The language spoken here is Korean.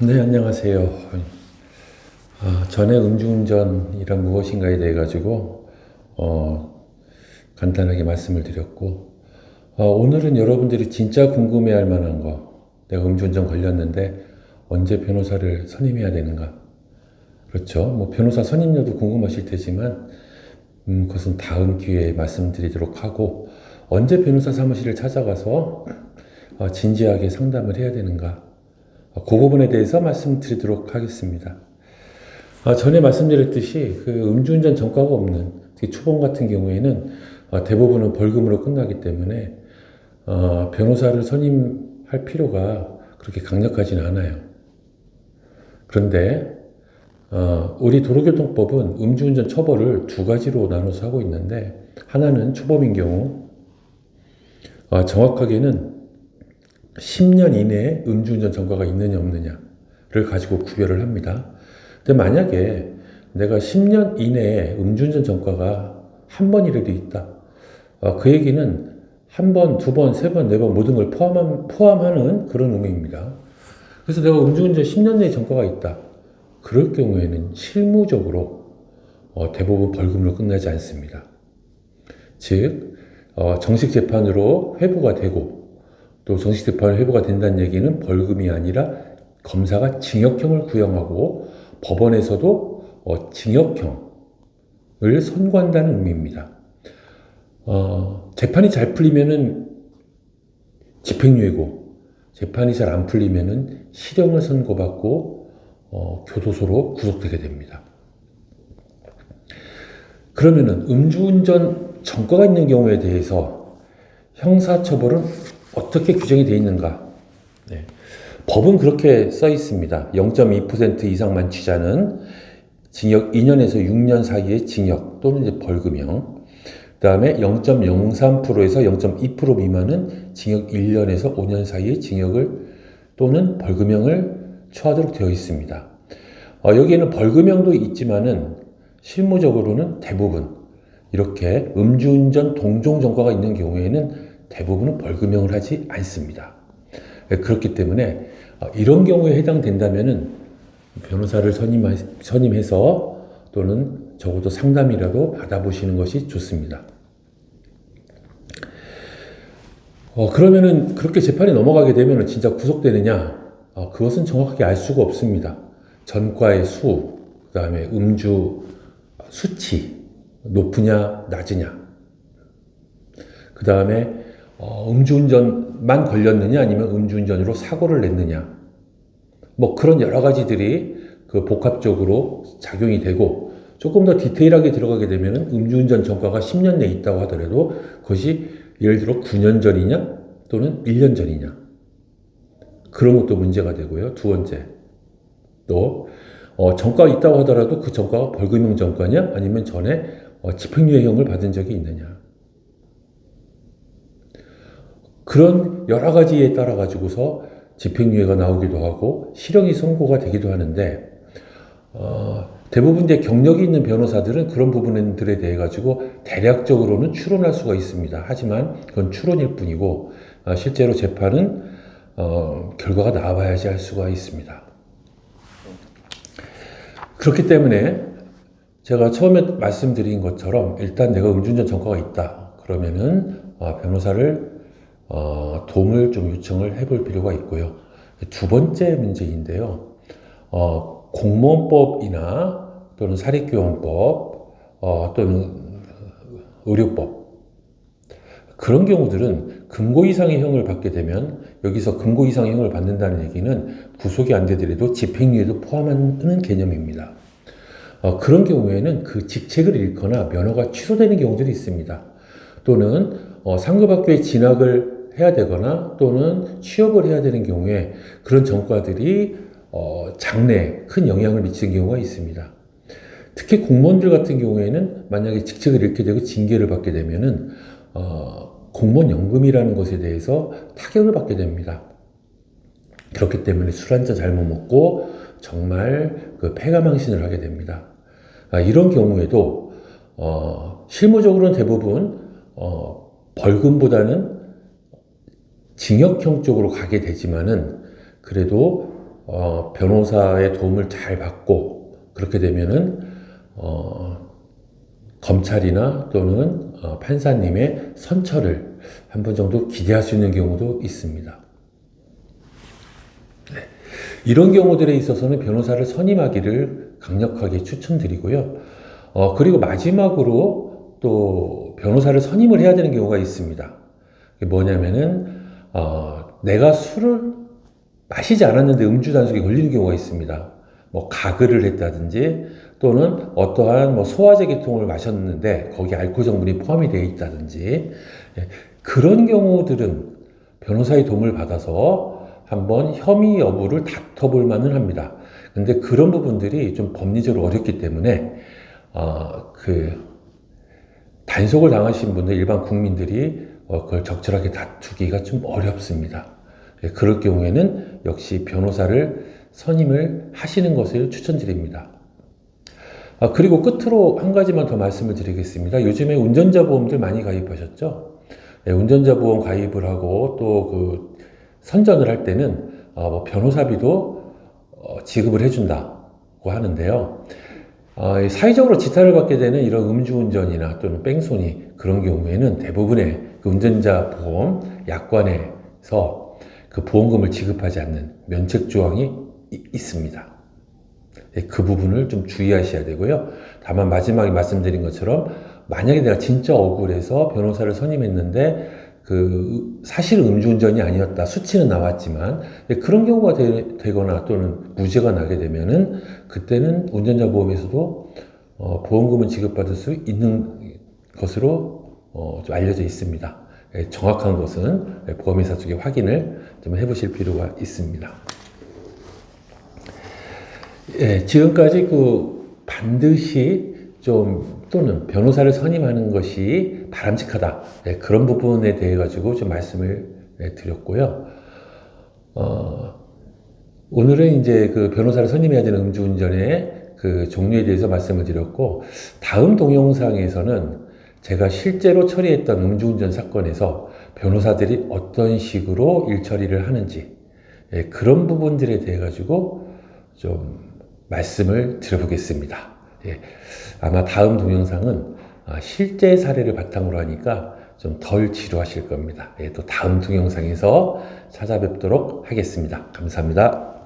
네, 안녕하세요. 아, 전에 음주운전이란 무엇인가에 대해 가지고 어, 간단하게 말씀을 드렸고 어, 오늘은 여러분들이 진짜 궁금해할 만한 거 내가 음주운전 걸렸는데 언제 변호사를 선임해야 되는가? 그렇죠. 뭐 변호사 선임료도 궁금하실 테지만 음, 그것은 다음 기회에 말씀드리도록 하고 언제 변호사 사무실을 찾아가서 어, 진지하게 상담을 해야 되는가? 어, 그 부분에 대해서 말씀드리도록 하겠습니다. 아, 전에 말씀드렸듯이 그 음주운전 전과가 없는 초범 같은 경우에는 어, 대부분은 벌금으로 끝나기 때문에 어, 변호사를 선임할 필요가 그렇게 강력하지는 않아요. 그런데 어, 우리 도로교통법은 음주운전 처벌을 두 가지로 나눠서 하고 있는데 하나는 초범인 경우 어, 정확하게는 10년 이내에 음주운전 전과가 있느냐 없느냐를 가지고 구별을 합니다. 근데 만약에 내가 10년 이내에 음주운전 전과가 한 번이라도 있다. 어, 그 얘기는 한 번, 두 번, 세 번, 네 번 모든 걸 포함한, 포함하는 그런 의미입니다. 그래서 내가 음주운전 10년 내에 전과가 있다. 그럴 경우에는 실무적으로 어, 대부분 벌금으로 끝나지 않습니다. 즉, 어, 정식 재판으로 회부가 되고 또 정식 재판으로 회부가 된다는 얘기는 벌금이 아니라 검사가 징역형을 구형하고 법원에서도 어, 징역형을 선고한다는 의미입니다. 어, 재판이 잘 풀리면은 집행유예고 재판이 잘 안 풀리면은 실형을 선고받고 어, 교도소로 구속되게 됩니다. 그러면은 음주운전 전과가 있는 경우에 대해서 형사처벌은 어떻게 규정이 되어 있는가? 네. 법은 그렇게 써 있습니다. 0.2% 이상 만 취자는 징역 2년에서 6년 사이의 징역 또는 이제 벌금형. 그 다음에 0.03%에서 0.2% 미만은 징역 1년에서 5년 사이의 징역을 또는 벌금형을 처하도록 되어 있습니다. 어, 여기에는 벌금형도 있지만은 실무적으로는 대부분 이렇게 음주운전 동종 전과가 있는 경우에는 대부분은 벌금형을 하지 않습니다. 그렇기 때문에 어, 이런 경우에 해당된다면은 변호사를 선임, 선임해서 또는 적어도 상담이라도 받아보시는 것이 좋습니다. 어, 그러면은 그렇게 재판이 넘어가게 되면은 진짜 구속되느냐? 어, 그것은 정확하게 알 수가 없습니다. 전과의 수, 그 다음에 음주 수치, 높으냐, 낮으냐. 그 다음에 어, 음주운전만 걸렸느냐, 아니면 음주운전으로 사고를 냈느냐. 뭐 그런 여러 가지들이 그 복합적으로 작용이 되고 조금 더 디테일하게 들어가게 되면 음주운전 전과가 10년 내에 있다고 하더라도 그것이 예를 들어 9년 전이냐 또는 1년 전이냐 그런 것도 문제가 되고요. 두 번째 또 어, 전과가 있다고 하더라도 그 전과가 벌금형 전과냐 아니면 전에 어, 집행유예형을 받은 적이 있느냐 그런 여러 가지에 따라 가지고서 집행유예가 나오기도 하고 실형이 선고가 되기도 하는데 어, 대부분 이제 경력이 있는 변호사들은 그런 부분들에 대해 가지고 대략적으로는 추론할 수가 있습니다. 하지만 그건 추론일 뿐이고 어, 실제로 재판은 어, 결과가 나와야지 할 수가 있습니다. 그렇기 때문에 제가 처음에 말씀드린 것처럼 일단 내가 음주운전 전과가 있다. 그러면은 어, 변호사를 어, 도움을 좀 요청을 해볼 필요가 있고요. 두 번째 문제인데요. 어, 공무원법이나 또는 사립교원법 어, 또는 의료법 그런 경우들은 금고 이상의 형을 받게 되면 여기서 금고 이상의 형을 받는다는 얘기는 구속이 안 되더라도 집행유예도 포함하는 개념입니다. 어, 그런 경우에는 그 직책을 잃거나 면허가 취소되는 경우들이 있습니다. 또는 어, 상급학교에 진학을 해야 되거나 또는 취업을 해야 되는 경우에 그런 전과들이 어, 장래에 큰 영향을 미치는 경우가 있습니다. 특히 공무원들 같은 경우에는 만약에 직책을 잃게 되고 징계를 받게 되면은 어, 공무원 연금이라는 것에 대해서 타격을 받게 됩니다. 그렇기 때문에 술 한 잔 잘못 먹고 정말 그 폐가망신을 하게 됩니다. 아, 이런 경우에도 어, 실무적으로는 대부분 어, 벌금보다는 징역형 쪽으로 가게 되지만은 그래도 어, 변호사의 도움을 잘 받고 그렇게 되면은 어, 검찰이나 또는 어, 판사님의 선처를 한 번 정도 기대할 수 있는 경우도 있습니다. 네. 이런 경우들에 있어서는 변호사를 선임하기를 강력하게 추천드리고요. 어, 그리고 마지막으로 또 변호사를 선임을 해야 되는 경우가 있습니다. 뭐냐면은, 어, 내가 술을 마시지 않았는데 음주 단속에 걸리는 경우가 있습니다. 뭐 가글을 했다든지 또는 어떠한 뭐 소화제 계통을 마셨는데 거기 알코올 성분이 포함이 되어 있다든지 예, 그런 경우들은 변호사의 도움을 받아서 한번 혐의 여부를 다퉈볼 만은 합니다. 근데 그런 부분들이 좀 법리적으로 어렵기 때문에 어, 그 단속을 당하신 분들 일반 국민들이 어, 그걸 적절하게 다투기가 좀 어렵습니다. 예, 그럴 경우에는 역시 변호사를 선임을 하시는 것을 추천드립니다. 아, 그리고 끝으로 한 가지만 더 말씀을 드리겠습니다. 요즘에 운전자 보험들 많이 가입하셨죠? 예, 운전자 보험 가입을 하고 또 그 선전을 할 때는 어, 뭐 변호사비도 어, 지급을 해준다고 하는데요. 어, 이 사회적으로 지탄을 받게 되는 이런 음주운전이나 또는 뺑소니 그런 경우에는 대부분의 그 운전자 보험 약관에서 그 보험금을 지급하지 않는 면책 조항이 이- 있습니다. 예, 그 부분을 좀 주의하셔야 되고요. 다만 마지막에 말씀드린 것처럼 만약에 내가 진짜 억울해서 변호사를 선임했는데 그 사실은 음주운전이 아니었다 수치는 나왔지만 예, 그런 경우가 되, 거나 또는 무죄가 나게 되면은 그때는 운전자 보험에서도 어, 보험금을 지급받을 수 있는 것으로 어, 좀 알려져 있습니다. 예, 정확한 것은 예, 보험회사 쪽에 확인을 좀 해보실 필요가 있습니다. 예, 지금까지 그 반드시 좀 또는 변호사를 선임하는 것이 바람직하다. 예, 그런 부분에 대해 가지고 좀 말씀을 예, 드렸고요. 어, 오늘은 이제 그 변호사를 선임해야 되는 음주운전의 그 종류에 대해서 말씀을 드렸고, 다음 동영상에서는 제가 실제로 처리했던 음주운전 사건에서 변호사들이 어떤 식으로 일 처리를 하는지, 예, 그런 부분들에 대해 가지고 좀 말씀을 드려보겠습니다. 예, 아마 다음 동영상은 아, 실제 사례를 바탕으로 하니까 좀 덜 지루하실 겁니다. 예, 또 다음 동영상에서 찾아뵙도록 하겠습니다. 감사합니다.